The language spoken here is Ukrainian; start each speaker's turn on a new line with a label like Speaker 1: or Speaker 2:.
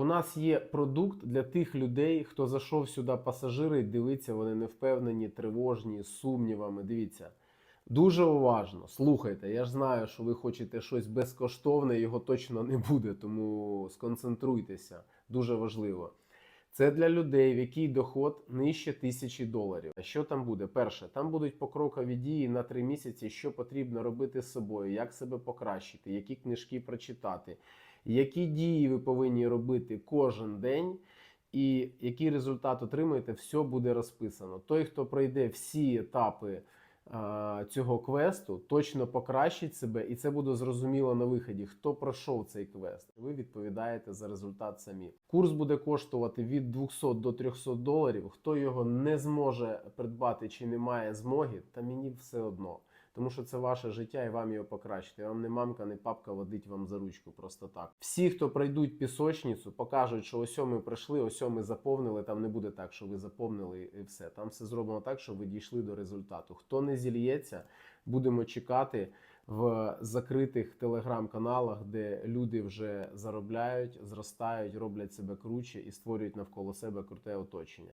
Speaker 1: У нас є продукт для тих людей, хто зайшов сюди пасажири, дивиться, вони не впевнені, тривожні, з сумнівами. Дивіться. Дуже уважно, слухайте. Я ж знаю, що ви хочете щось безкоштовне, його точно не буде, тому сконцентруйтеся. Дуже важливо. Це для людей, в який доход нижче тисячі доларів. А Що там буде? Перше, там будуть покрокові дії на три місяці, що потрібно робити з собою, як себе покращити, які книжки прочитати, які дії ви повинні робити кожен день, і який результат отримаєте, все буде розписано. Той, хто пройде всі етапи цього квесту, точно покращить себе, і це буде зрозуміло на виході, хто пройшов цей квест. Ви відповідаєте за результат самі. Курс буде коштувати від 200 до 300 доларів. Хто його не зможе придбати чи не має змоги, та мені все одно. Тому що це ваше життя і вам його покращити. Вам не мамка, не папка водить вам за ручку просто так. Всі, хто пройдуть пісочницю, покажуть, що ось ми прийшли, ось ми заповнили. Там не буде так, що ви заповнили і все. Там все зроблено так, щоб ви дійшли до результату. Хто не зільється, будемо чекати в закритих телеграм-каналах, де люди вже заробляють, зростають, роблять себе круче і створюють навколо себе круте оточення.